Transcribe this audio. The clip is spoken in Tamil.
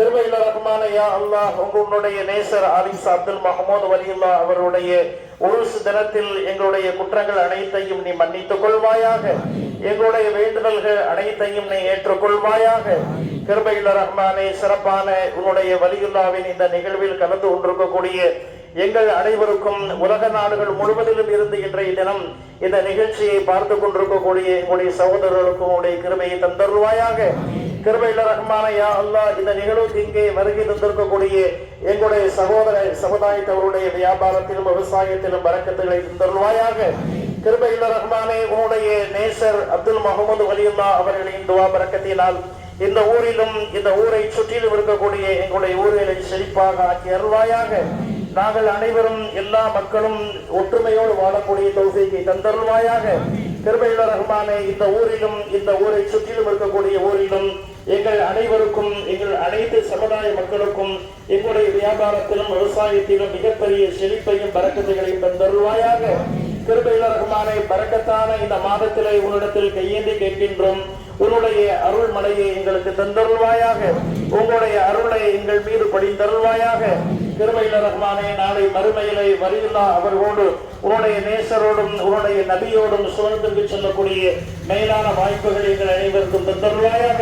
திருமையில ரஹ்மான யா அல்லாஹ் உங்களுடைய நேசர் ஆலிஸ் அப்துல் மஹமூத் வலியுல்லா அவருடைய உருசு தினத்தில் எங்களுடைய குற்றங்கள் அனைத்தையும் நீ மன்னித்துக் கொள்வாயாக. எங்களுடைய வேண்டுதல்கள் அனைத்தையும் நீ ஏற்றுக்கொள்வாயாக. கிருபையில ரஹ்மானே சிறப்பான உன்னுடைய வலியுல்லாவின் இந்த நிகழ்வில் கலந்து கொண்டிருக்கக்கூடிய எங்கள் அனைவருக்கும் உலக நாடுகள் முழுவதிலும் இருந்து இன்றைய தினம் இந்த நிகழ்ச்சியை பார்த்து கொண்டிருக்கக்கூடிய உங்களுடைய சகோதரர்களுக்கும் உடைய கிருமையை தந்தருவாயாக கிருபையில ரஹ்மான யா அல்லாஹ் இந்த நிகழ்வுக்கு இங்கே வருகை தந்திருக்கக்கூடிய எங்களுடைய சகோதர சமுதாயத்தவருடைய வியாபாரத்திலும் விவசாயத்திலும் வரக்கத்துகளை தந்தருவாயாக கிருபையில ரஹ்மானே உன்னுடைய நேசர் அப்துல் முகமது வலியுல்லா அவர்களின் துவா பறக்கத்தினால் இந்த ஊரிலும் இந்த ஊரை சுற்றிலும் இருக்கக்கூடிய எங்களுடைய ஊர்களை செழிப்பாக ஆக்கி அருள்வாயாக. நாங்கள் அனைவரும் எல்லா மக்களும் ஒற்றுமையோடு வாழக்கூடிய தௌஃபீக்கை தந்தருள்வாயாக. திருமையுள்ள ரஹ்மானே இந்த ஊரிலும் இந்த ஊரை சுற்றிலும் இருக்கக்கூடிய ஊரிலும் எங்கள் அனைவருக்கும் எங்கள் அனைத்து சமுதாய மக்களுக்கும் எங்களுடைய வியாபாரத்திலும் விவசாயத்திலும் மிகப்பெரிய செழிப்பையும் பறக்கத்துகளையும் தந்தருவாயாக கிருபையில பறக்கத்தான இந்த மாதத்திலே உன்னிடத்தில் கையேந்தி கேட்கின்றோம். உன்னுடைய அருள் மலையை எங்களுக்கு தந்தருள்வாயாக. உங்களுடைய அருளை எங்கள் மீது படிந்தருள்வாயாக திருமையில ரஹ்மானே நாளை மறுமையிலே வரியில்லா அவர்களோடு உன்னுடைய நேசரோடும் உன்னுடைய நபியோடும் சுழந்திற்கு செல்லக்கூடிய மேலான வாய்ப்புகள் எங்கள் அனைவருக்கும் தந்தருள்வாயாக.